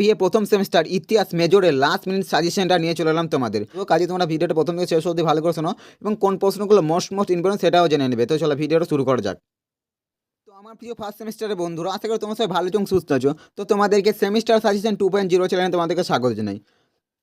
BA প্রথম semester, ইতিহাস মেজরের last minute সাজেশনটা নিয়ে চলে এলাম তোমাদের। তো কাজে, তোমরা ভিডিওটা প্রথম থেকে শেষ অবধি ভালো করে শোনো এবং কোন প্রশ্নগুলো মোস্ট মোস্ট ইম্পর্টেন্ট সেটাও জেনে নেবে। তো চলো ভিডিওটা শুরু করা যাক। তো আমার প্রিয় ফার্স্ট সেমিস্টারের বন্ধুরা, আশা করি তোমার সবাই ভালো এবং সুস্থ আছো। তো তোমাদেরকে semester suggestion two point zero চ্যানেলে তোমাদেরকে স্বাগত জানাই।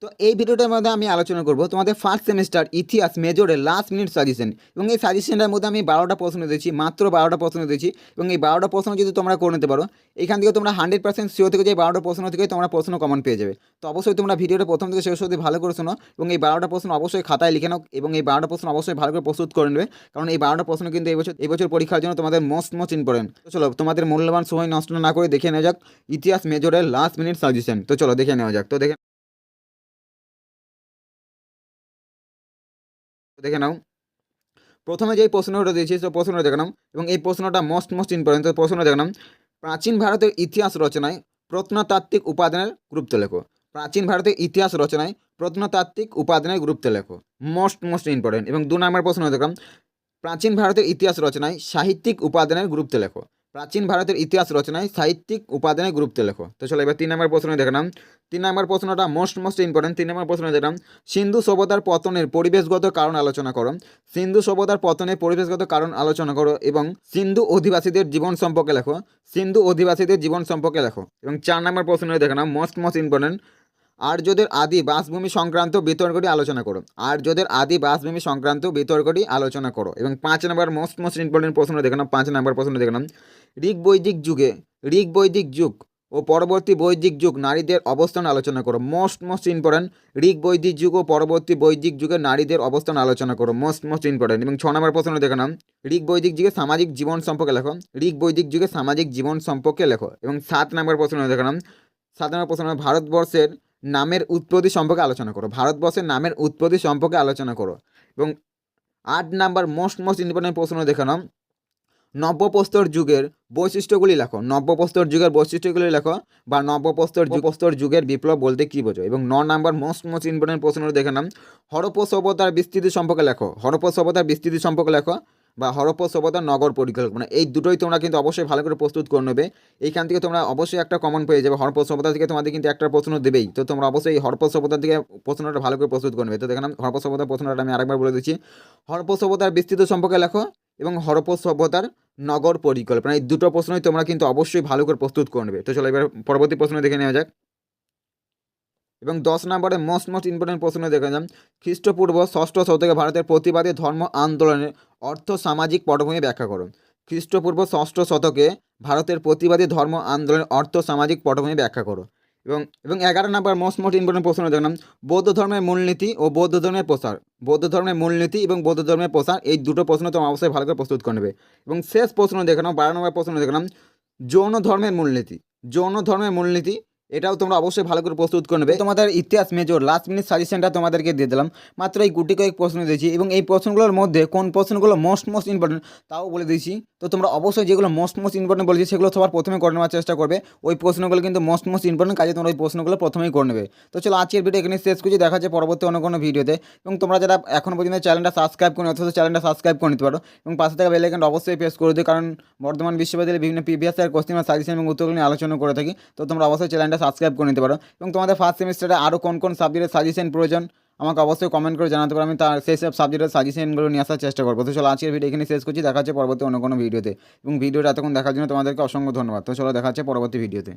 তো এই ভিডিওটার মধ্যে আমি আলোচনা করব তোমাদের ফার্স্ট সেমিস্টার ইতিহাস মেজরের লাস্ট মিনিট সাজেশন এবং এই সাজেশনটার মধ্যে আমি বারোটা প্রশ্ন দিয়েছি, মাত্র বারোটা প্রশ্ন দিয়েছি এবং এই বারোটা প্রশ্ন যদি তোমরা করে নিতে পারো, এখান থেকে তোমরা হান্ড্রেড পার্সেন্ট শিওর থেকে যে বারোটা প্রশ্ন থেকে তোমরা প্রশ্ন কমন পেয়ে যাবে। তো অবশ্যই তোমরা ভিডিওটা প্রথম থেকে শেষ অবধি ভালো করে শোনো এবং এই বারোটা প্রশ্ন অবশ্যই খাতায় লিখে নাও এবং এই বারোটা প্রশ্ন অবশ্যই ভালো করে প্রস্তুত করে নেবে, কারণ এই বারোটা প্রশ্ন কিন্তু এই বছর এই বছর পরীক্ষার জন্য তোমাদের মোস্ট মোস্ট ইম্পর্টেন্ট তো চলো, তোমাদের মূল্যবান সময় নষ্ট না করে দেখে নেওয়া যাক ইতিহাস মেজরের লাস্ট মিনিট সাজেশন তো চলো, দেখে নেওয়া যাক। তো দেখে দেখে নাও। প্রথমে যেই প্রশ্নটা দিয়েছি, সেই প্রশ্নটা দেখে নাও। এবং এই প্রশ্নটা মোস্ট মোস্ট ইম্পর্টেন্ট তো প্রশ্নটা দেখে নাও। প্রাচীন ভারতের ইতিহাস রচনায় প্রত্নতাত্ত্বিক উপাদানের গুরুত্ব লেখো। প্রাচীন ভারতের ইতিহাস রচনায় প্রত্নতাত্ত্বিক উপাদানের গুরুত্ব লেখো। মোস্ট মোস্ট ইম্পর্টেন্ট এবং দু নম্বর প্রশ্ন দেখলাম। প্রাচীন ভারতের ইতিহাস রচনায় সাহিত্যিক উপাদানের গুরুত্ব লেখো। প্রাচীন ভারতের ইতিহাস রচনায় সাহিত্যিক উপাদানে গুরুত্ব লেখো। তো চলো এবার তিন নম্বর প্রশ্ন দেখলাম তিন নম্বর প্রশ্নটা মোস্ট মোস্ট ইম্পর্টেন্ট তিন নম্বর প্রশ্ন দেখলাম সিন্ধু সভ্যতার পতনের পরিবেশগত কারণ আলোচনা করো। সিন্ধু সভ্যতার পতনের পরিবেশগত কারণ আলোচনা করো এবং সিন্ধু অধিবাসীদের জীবন সম্পর্কে লেখো। সিন্ধু অধিবাসীদের জীবন সম্পর্কে লেখো। এবং চার নম্বর প্রশ্ন দেখলাম মোস্ট মোস্ট ইম্পর্টেন্ট আর্যদের আদি বাসভূমি সংক্রান্ত বিতর্কটি আলোচনা করো। আর্যদের আদি বাসভূমি সংক্রান্ত বিতর্কটি আলোচনা করো। এবং পাঁচ নম্বর মোস্ট মোস্ট ইম্পর্টেন্ট প্রশ্ন দেখে নাও, পাঁচ নম্বর প্রশ্ন দেখে নাও। ঋগ বৈদিক যুগে ঋগ বৈদিক যুগ ও পরবর্তী বৈদিক যুগ নারীদের অবস্থান আলোচনা করো। মোস্ট মোস্ট ইম্পর্টেন্ট ঋগ বৈদিক যুগ ও পরবর্তী বৈদিক যুগে নারীদের অবস্থান আলোচনা করো। মোস্ট মোস্ট ইম্পর্টেন্ট এবং ছ নম্বর প্রশ্ন দেখে নাও। ঋগ বৈদিক যুগে সামাজিক জীবন সম্পর্কে লেখো। ঋগ বৈদিক যুগে সামাজিক জীবন সম্পর্কে লেখো। এবং সাত নম্বর প্রশ্ন দেখে নাও। সাত নম্বর প্রশ্ন ভারতবর্ষের নামের উৎপত্তি সম্পর্কে আলোচনা করো। ভারতবর্ষের নামের উৎপত্তি সম্পর্কে আলোচনা করো। এবং আট নাম্বার মোস্ট মোস্ট ইম্পর্টেন্ট প্রশ্ন দেখে নাও। নব্যপ্রস্তর যুগের বৈশিষ্ট্যগুলি লেখো। নব্যপ্রস্তর যুগের বৈশিষ্ট্যগুলি লেখো বা নব্যপ্রস্তর যুগপ্রস্তর যুগের বিপ্লব বলতে কী বোঝো? এবং ন নাম্বার মোস্ট মোস্ট ইম্পর্টেন্ট প্রশ্ন দেখে নাম হরপ্প সভ্যতার বিস্তৃতি সম্পর্কে লেখো। হরপ্প সভ্যতার বিস্তৃতি সম্পর্কে লেখো। বা হরপ্প সভ্যতার নগর পরিকল্পনা। এই দুটোই তোমরা কিন্তু অবশ্যই ভালো করে প্রস্তুত করে নেবে। এইখান থেকে তোমরা অবশ্যই একটা কমন পেয়ে যাবে। হরপ্প সভ্যতা থেকে তোমাদের কিন্তু একটা প্রশ্ন দেবেই। তো তোমরা অবশ্যই হরপ্প সভ্যতা থেকে প্রশ্নটা ভালো করে প্রস্তুত করবে তো দেখলাম হরপ্প সভ্যতার প্রশ্নটা আমি আরেকবার বলে দিচ্ছি। হরপ্প সভ্যতার বিস্তৃত সম্পর্কে লেখো এবং হরপ্প সভ্যতার নগর পরিকল্পনা। এই দুটো প্রশ্নই তোমরা কিন্তু অবশ্যই ভালো করে প্রস্তুত করে নেবে। তো চলো এবার পরবর্তী প্রশ্ন দেখে নেওয়া যাক। এবং দশ নম্বরে মোস্ট মোস্ট ইম্পর্টেন্ট প্রশ্ন দেখে যান খ্রিস্টপূর্ব ষষ্ঠ শতকে ভারতের প্রতিবাদী ধর্ম আন্দোলনের অর্থ সামাজিক পটভূমি ব্যাখ্যা করুন। খ্রিস্টপূর্ব ষষ্ঠ শতকে ভারতের প্রতিবাদী ধর্ম আন্দোলনের অর্থ সামাজিক পটভূমি ব্যাখ্যা করো এবং এবং এগারো নম্বর মোস্ট মোস্ট ইম্পর্টেন্ট প্রশ্ন দেখলাম, বৌদ্ধ ধর্মের মূলনীতি ও বৌদ্ধ ধর্মের প্রসার। বৌদ্ধ ধর্মের মূলনীতি এবং বৌদ্ধ ধর্মের প্রসার, এই দুটো প্রশ্ন তো অবশ্যই ভালো করে প্রস্তুত করে নেবে। এবং শেষ প্রশ্ন দেখলাম বারো নম্বর প্রশ্ন দেখলাম যৌন ধর্মের মূলনীতি। যৌন ধর্মের মূলনীতি এটাও তোমরা অবশ্যই ভালো করে প্রস্তুত করে নেবে। তোমাদের ইতিহাস মেজর লাস্ট মিনিট সাজেশনটা তোমাদেরকে দিয়ে দিলাম। মাত্র এই গুটি কয়েক প্রশ্ন দিয়েছি এবং এই প্রশ্নগুলোর মধ্যে কোন প্রশ্নগুলো মোস্ট মোস্ট ইম্পর্টেন্ট তাও বলে দিয়েছি। তো তোমরা অবশ্যই যেগুলো মোস্ট মোস্ট ইম্পর্টেন্ট বলেছি সেগুলো সবার প্রথমে করে নেওয়ার চেষ্টা করবে। ওই প্রশ্নগুলো কিন্তু মোস্ট মোস্ট ইম্পর্টেন্ট কাজে তোমরা ওই প্রশ্নগুলো প্রথমেই করে নেবে। তো চলো আজকের ভিডিও এখানে শেষ করছি। দেখা যাচ্ছে পরবর্তী অন্য কোনো ভিডিওতে। এবং তোমরা যারা এখন পর্যন্ত চ্যানেলটা সাবস্ক্রাইব করে অথচ চ্যানেলটা সাবস্ক্রাইব করে নিতে পারো। এবং পাশে থাকা বেলাইকনটা অবশ্যই প্রেস করে দিও। কারণ বর্ধমান বিশ্ববিদ্যালয়ে বিভিন্ন প্রিভিয়াস ইয়ার কোশ্চেন সাজেশন এবং উত্তরগুলো নিয়ে আলোচনা করে থাকি। তো তোমরা অবশ্যই চ্যানেলটা সাবস্ক্রাইব করে নিতে পারো। এবং তোমাদের ফার্স্ট সেমিস্টারে আরও কোন কোন সাবজেক্টের সাজেশন প্রয়োজন, আমাকে অবশ্যই কমেন্ট করে জানাতে পারো। আমি তার সেই সব সাবজেক্টের সাজেশনগুলো নিয়ে আসার চেষ্টা করব। তো চলো, আজকের ভিডিও এখানে শেষ করছি। দেখা হচ্ছে পরবর্তী অন্য কোনো ভিডিওতে এবং ভিডিওটা এতক্ষণ দেখার জন্য তোমাদেরকে অসংখ্য ধন্যবাদ। তো চলো, দেখা হচ্ছে পরবর্তী ভিডিওতে